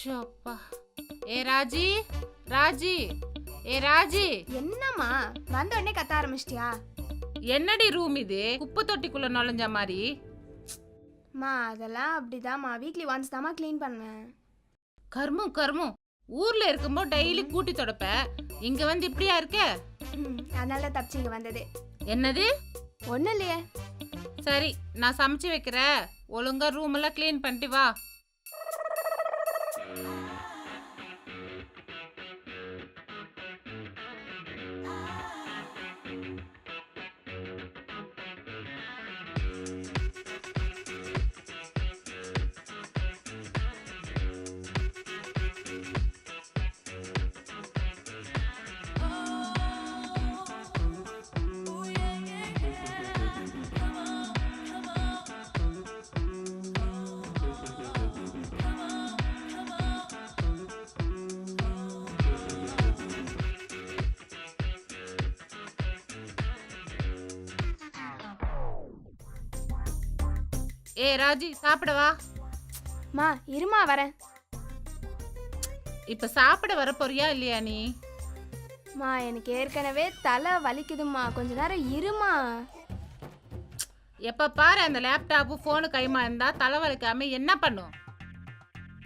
ஷோப்பா ஏ ராஜி? ராஜி? ஏ ராஜி? என்னம்மா வந்த உடனே கத்த ஆரம்பிச்சிட்டியா? என்னடி ரூம் இது? குப்பை தொட்டிக்குள்ள நுழைஞ்ச மாதிரி. மா அதெல்லாம் அப்படிதாம்மா. வீக்லி ஒன்ஸ் தாம்மா க்ளீன் பண்ணுவேன். கர்மம் கர்மம் ஊர்ல இருக்கும்போது டெய்லி கூட்டி தொடப்ப. இங்க வந்து இப்படியா இருக்க? ம், அதனால தான் தப்பிச்சு இங்கே வந்தது. என்னது? ஒன்றும் இல்லையே. சரி நான் சமைச்சு வைக்கிறேன். ஒழுங்கா ரூம் எல்லாம் க்ளீன் பண்ணிட்டு வா. ஏ ராஜி சாப்பிட வா மா இருமா வரேன். இப்ப சாப்பிட வர போறியா இல்லையா நீ? மா எனக்கு ஏற்கனவே தலை வலிக்குதும்மா. கொஞ்ச நேரம் இருமா. எப்ப பாரு அந்த லேப்டாப்பு போனு கைமா இருந்தா தலைவலிக்காம என்ன பண்ணும்?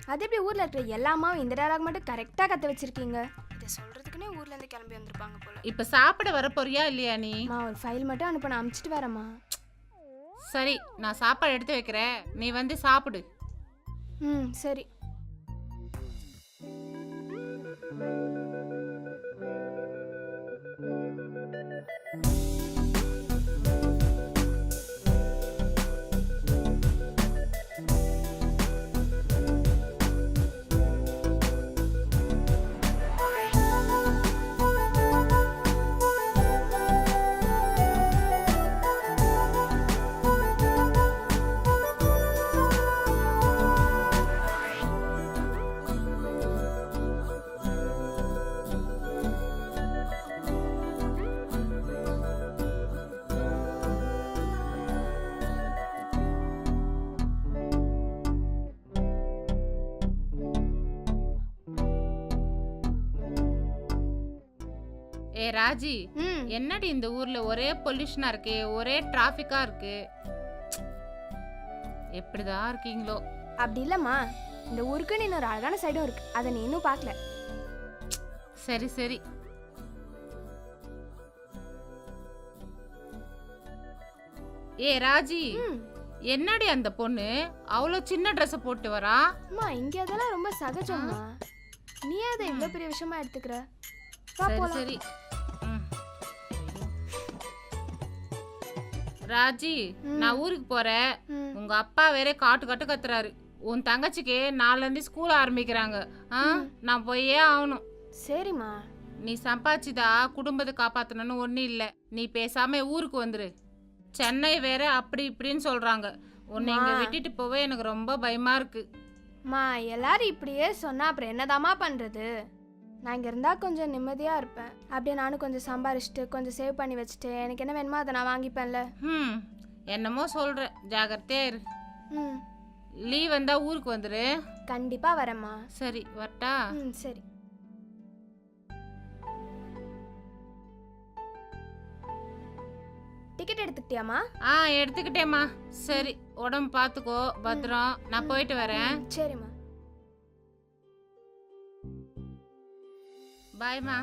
அது எப்படி ஊரில் இருக்கிற எல்லாமாவும் இந்த டயலாக் மட்டும் கரெக்டாக கற்று வச்சிருக்கீங்க? இதை சொல்கிறதுக்குன்னே ஊர்லேருந்து கிளம்பி வந்திருப்பாங்க போல. இப்ப சாப்பிட வர போறியா இல்லையா நீ? மா ஒரு ஃபைல் மட்டும் அனுப்ப நான் அமுச்சிட்டு வரேம்மா. சரி நான் சாப்பாடு எடுத்து வைக்கிறேன். நீ வந்து சாப்பிடு. ம் சரி. ஏ ராஜி என்னடி இந்த ஊர்ல ஒரே பொல்யூஷனா இருக்கு ஒரே டிராஃபிக்கா இருக்கு? எப்படிதான் இருக்கீங்களோ? அப்படி இல்லைம்மா. இந்த ஊருக்குன்னு இன்னொரு அழகான சைடும் இருக்கு. அதை நீ இன்னும் பார்க்கல. சரி சரி. ஏ ராஜி என்னடி அந்த பொண்ணு? அவ்வளோ சின்ன ட்ரெஸ் போட்டு வரா? அம்மா இங்கே அதெல்லாம் ரொம்ப சகஜம்மா. நீ அதை இவ்வளோ பெரிய விஷயமா எடுத்துக்கிற? சரி சரி. ராஜி. நான் ஊருக்கு போறேன். உங்க அப்பா வேற காட்டு காட்டு கத்துறாரு. உன் தங்கச்சிக்கு நாலுலேருந்து ஸ்கூல் ஆரம்பிக்கிறாங்க. ஆ. நான் போயே ஆகணும். சரிம்மா. நீ சம்பாதிச்சுதா குடும்பத்தை காப்பாத்தணும்னு ஒன்றும் இல்லை. நீ பேசாம ஊருக்கு வந்துரு. சென்னை வேற அப்படி இப்படின்னு சொல்றாங்க. உன்னை இங்க. விட்டுட்டு போவே எனக்கு ரொம்ப பயமா இருக்கு. மா எல்லாரும் இப்படியே சொன்னா அப்புறம் என்னதாம்மா பண்றது? நான் இங்க இருந்தா கொஞ்சம் நிம்மதியா இருப்பேன். அப்படியே நானும் கொஞ்சம் சம்பாரிச்சிட்டு கொஞ்சம் சேவ் பண்ணி வச்சுட்டு எனக்கு என்ன வேணுமோ அதை நான் வாங்கிப்பேன்ல. ம் என்னமோ சொல்ற ஜாகிரதையா இரு. ம். லீவ் வந்தா ஊருக்கு வந்துரு. கண்டிப்பா வரேம்மா. சரி வரட்டா? ம் சரி. டிக்கெட் எடுத்துக்கிட்டியாம்மா? ஆ எடுத்துக்கிட்டேம்மா. சரி உடம்பு பார்த்துக்கோ பத்திரம். நான் போயிட்டு வரேன். ம், சரிம்மா பாய்மா